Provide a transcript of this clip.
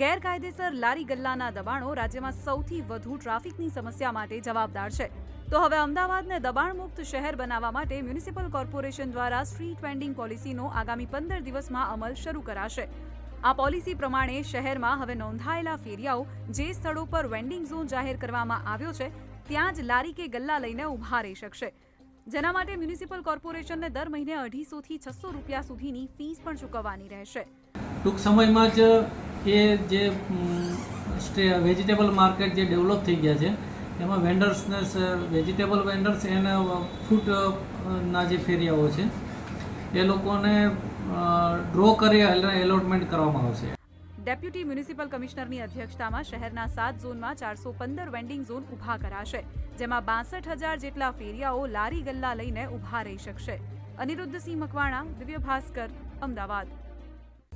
ગેરકાયદેસર લારી ગલ્લાના દબાણો રાજ્યમાં સૌથી વધુ ટ્રાફિકની સમસ્યા માટે જવાબદાર છે. તો હવે અમદાવાદને દબાણ મુક્ત શહેર બનાવવા માટે મ્યુનિસિપલ કોર્પોરેશન દ્વારા સ્ટ્રીટ વેન્ડિંગ પોલિસીનો આગામી પંદર દિવસમાં અમલ શરૂ કરાશે. આ પોલિસી પ્રમાણે શહેરમાં હવે નોંધાયેલા ફેરિયાઓ જે સ્થળો પર વેન્ડિંગ ઝોન જાહેર કરવામાં આવ્યો છે, ત્યાં જ લારી કે ગલ્લા લઈને ઊભા રહી શકશે. જેના માટે મ્યુનિસિપલ કોર્પોરેશનને દર મહિને અઢીસોથી છસો રૂપિયા સુધીની ફીસ પણ ચૂકવવાની રહેશે. ટૂંક સમયમાં જ એ જે વેજીટેબલ માર્કેટ જે ડેવલપ થઈ ગયા છે, એમાં વેન્ડર્સને વેજીટેબલ વેન્ડર્સ એના ફૂટના જે ફેરિયાઓ છે, એ લોકોને ડ્રો કરી એલોટમેન્ટ કરવામાં આવશે ડેપ્યુટી મ્યુનિસિપલ કમિશનરની અધ્યક્ષતામાં શહેરના સાત ઝોનમાં ચારસો પંદર વેન્ડિંગ ઝોન ઊભા કરાશે, જેમાં બાસઠ હજાર જેટલા ફેરિયાઓ લારી ગલ્લા લઈને ઊભા રહી શકશે. Anirudhsinh Makwana, Divya Bhaskar, Ahmedabad.